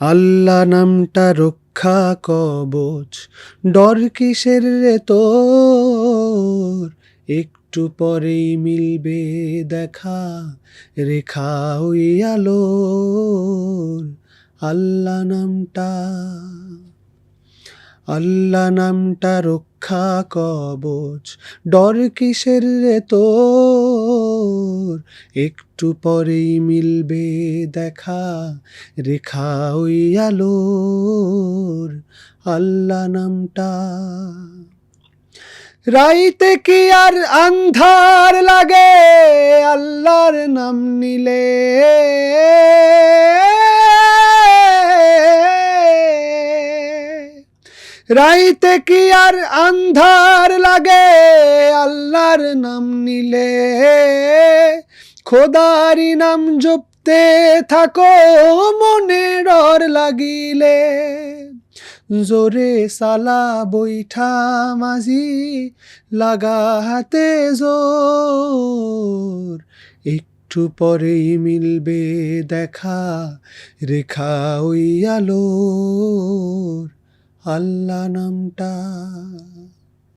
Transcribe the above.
আল্লাহ নামটা রক্ষা কবচ। ডর কিসের রে তোর? একটু পরেই মিলবে দেখা, রেখা ওই আলোর। আল্লাহ নামটা আল্লাহ নামটা রক্ষা কবচ। ডর কিসের রে তোর? একটু পরেই মিলবে দেখা, রেখা ওই আলোর আল্লাহ নামটা। রাইতে কি আর আন্ধার লাগে, আল্লাহর নাম নিলে? রাইতে কি আর আন্ধার লাগে, আল্লাহর নাম নিলে? খোদারি নাম জপতে থাকো মনে ডর লাগিলে। জোরে সালা বৈঠা মাঝি, লাগা হাতে জোর। একটু পরেই মিলবে দেখা, রেখা ওই আলোর। আল্লাহ নামটা